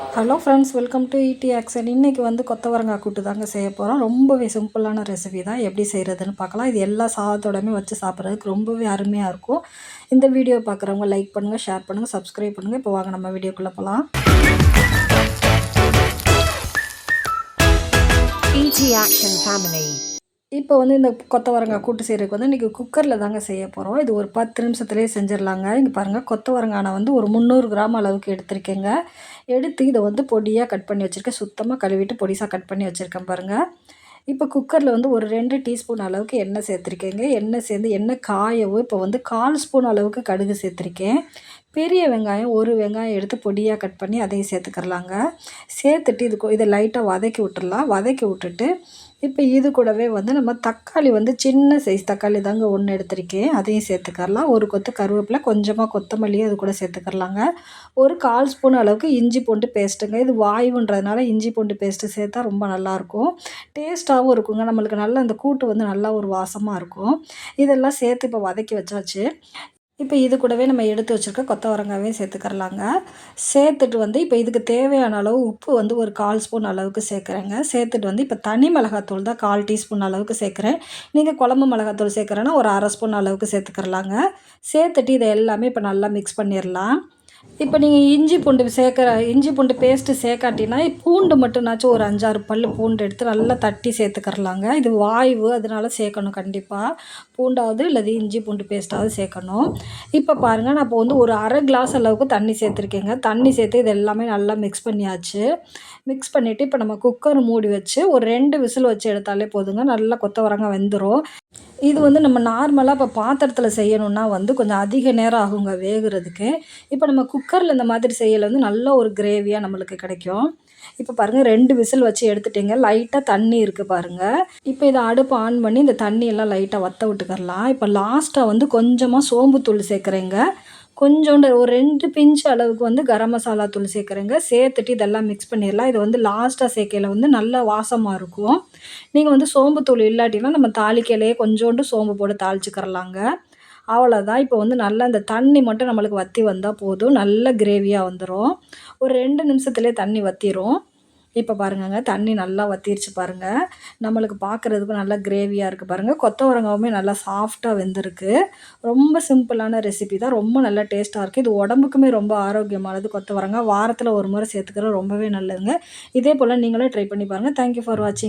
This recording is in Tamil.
ஹலோ ஃப்ரெண்ட்ஸ் வெல்கம் டு இடி ஆக்சன் இன்றைக்கி வந்து கொத்தவரங்காய் கூட்டு தாங்க செய்ய போகிறோம் ரொம்பவே சிம்பிளான ரெசிபி தான். எப்படி செய்கிறதுன்னு பார்க்கலாம். இது எல்லா சாதத்தோடமே வச்சு சாப்பிட்றதுக்கு ரொம்பவே அருமையாக இருக்கும். இந்த வீடியோ பார்க்குறவங்க லைக் பண்ணுங்கள் ஷேர் பண்ணுங்கள் சப்ஸ்கிரைப் பண்ணுங்கள் இப்போ வாங்க நம்ம வீடியோக்குள்ளே போகலாம் ET ஆக்ஷன் ஃபேமிலி இப்போ வந்து இந்த கொத்தவரங்காய் கூட்டு செய்கிறதுக்கு வந்து இன்றைக்கி குக்கரில் தாங்க செய்ய போகிறோம் இது ஒரு பத்து நிமிஷத்துலேயே செஞ்சிடலாங்க. இங்கே பாருங்கள் கொத்தவரங்காய் வந்து ஒரு முந்நூறு கிராம் அளவுக்கு எடுத்திருக்கேங்க. எடுத்து இதை வந்து பொடியாக கட் பண்ணி வச்சுருக்கேன். சுத்தமாக கழுவிட்டு பொடிசாக கட் பண்ணி வச்சுருக்கேன் பாருங்கள் இப்போ குக்கரில் வந்து ஒரு ரெண்டு டீஸ்பூன் அளவுக்கு எண்ணெய் சேர்த்துருக்கேங்க. எண்ணெய் சேர்ந்து எண்ணெய் காயவும் இப்போ வந்து கால் ஸ்பூன் அளவுக்கு கடுகு சேர்த்துருக்கேன். பெரிய வெங்காயம் ஒரு வெங்காயம் எடுத்து பொடியாக கட் பண்ணி அதையும் சேர்த்துக்கிறலாங்க. சேர்த்துட்டு இது இதை லைட்டாக வதக்கி விட்டுடலாம் வதக்கி விட்டுட்டு இப்போ இது கூடவே வந்து நம்ம தக்காளி வந்து சின்ன சைஸ் தக்காளி தாங்க ஒன்று எடுத்திருக்கேன். அதையும் சேர்த்துக்கரலாம் ஒரு கொத்து கருவேப்பிலை கொஞ்சமாக கொத்தமல்லியும் அது கூட சேர்த்துக்கரலாங்க ஒரு கால் ஸ்பூன் அளவுக்கு இஞ்சி பூண்டு பேஸ்ட்டுங்க இது வாயுன்றதுனால இஞ்சி பூண்டு பேஸ்ட்டு சேர்த்தா ரொம்ப நல்லாயிருக்கும் டேஸ்ட்டாகவும் இருக்குங்க. நம்மளுக்கு நல்லா அந்த கூட்டு வந்து நல்லா ஒரு வாசமாக இருக்கும். இதெல்லாம் சேர்த்து இப்போ வதக்கி வச்சாச்சு. இப்போ இது கூடவே நம்ம எடுத்து வச்சுருக்க கொத்தவரங்காவையும் சேர்த்துக்கரலாங்க சேர்த்துட்டு வந்து இப்போ இதுக்கு தேவையான அளவு உப்பு வந்து ஒரு கால் ஸ்பூன் அளவுக்கு சேர்க்குறேங்க. சேர்த்துட்டு வந்து இப்போ தனி மிளகாத்தூள் தான் கால் டீஸ்பூன் அளவுக்கு சேர்க்குறேன். நீங்கள் குழம்பு மிளகாத்தூள் சேர்க்குறேன்னா ஒரு அரை ஸ்பூன் அளவுக்கு சேர்த்துக்கரலாங்க சேர்த்துட்டு இதை எல்லாமே இப்போ நல்லா மிக்ஸ் பண்ணிடலாம் இப்போ நீங்கள் இஞ்சி பூண்டு சேர்க்குற இஞ்சி பூண்டு பேஸ்ட்டு சேர்க்காட்டினா பூண்டு மட்டும்னாச்சும் ஒரு அஞ்சாறு பல் பூண்டு எடுத்து நல்லா தட்டி சேர்த்துக்கரலாங்க இது வாய்வு அதனால சேர்க்கணும் கண்டிப்பாக பூண்டாவது இல்லது இஞ்சி பூண்டு பேஸ்ட்டாவது சேர்க்கணும். இப்போ பாருங்கள் நான் இப்போ வந்து ஒரு அரை கிளாஸ் அளவுக்கு தண்ணி சேர்த்துருக்கேங்க. தண்ணி சேர்த்து இது எல்லாமே நல்லா மிக்ஸ் பண்ணியாச்சு. மிக்ஸ் பண்ணிவிட்டு இப்போ நம்ம குக்கர் மூடி வச்சு ஒரு ரெண்டு விசில் வச்சு எடுத்தாலே போதுங்க. நல்லா கொத்தவரங்காய் வெந்துடும் இது வந்து நம்ம நார்மலாக இப்போ பாத்திரத்தில் செய்யணுன்னா வந்து கொஞ்சம் அதிக நேரம் ஆகுங்க வேகிறதுக்கு. இப்போ நம்ம குக்கரில் இந்த மாதிரி செய்யல வந்து நல்ல ஒரு கிரேவியாக நம்மளுக்கு கிடைக்கும். இப்போ பாருங்கள் ரெண்டு விசில் வச்சு எடுத்துட்டீங்க. லைட்டாக தண்ணி இருக்குது பாருங்கள் இப்போ இதை அடுப்பு ஆன் பண்ணி இந்த தண்ணியெல்லாம் லைட்டாக வற்ற விட்டுக்கரலாம் இப்போ லாஸ்ட்டாக வந்து கொஞ்சமாக சோம்புத்தூள் சேர்க்குறேங்க. கொஞ்சோண்டு ஒரு ரெண்டு பிஞ்சு அளவுக்கு வந்து கரம் மசாலா தூள் சேர்க்குறேங்க. சேர்த்துட்டு இதெல்லாம் மிக்ஸ் பண்ணிடலாம். இது வந்து லாஸ்ட்டாக சேர்க்கையில் வந்து நல்ல வாசமாக இருக்கும். நீங்கள் வந்து சோம்புத்தூள் இல்லாட்டினா நம்ம தாளிக்கையிலேயே கொஞ்சோண்டு சோம்பு போட்டு தாளிச்சுக்கரலாங்க அவ்வளோதான் இப்போ வந்து நல்லா இந்த தண்ணி மட்டும் நம்மளுக்கு வற்றி வந்தால் போதும். நல்ல கிரேவியாக வந்துடும் ஒரு ரெண்டு நிமிஷத்துலேயே தண்ணி வற்றிடும் இப்போ பாருங்கங்க தண்ணி நல்லா வத்திருச்சு பாருங்கள் நம்மளுக்கு பார்க்குறதுக்கும் நல்லா கிரேவியாக இருக்குது பாருங்கள் கொத்தவரங்காவுமே நல்லா சாஃப்டாக வெந்திருக்கு. ரொம்ப சிம்பிளான ரெசிபி தான். ரொம்ப நல்லா டேஸ்ட்டாக இருக்குது இது உடம்புக்குமே ரொம்ப ஆரோக்கியமானது. கொத்தவரங்காய் வாரத்தில் ஒரு முறை சேர்த்துக்கிறது ரொம்பவே நல்லதுங்க. இதே போல் நீங்களும் ட்ரை பண்ணி பாருங்கள் தேங்க்யூ ஃபார் வாட்சிங்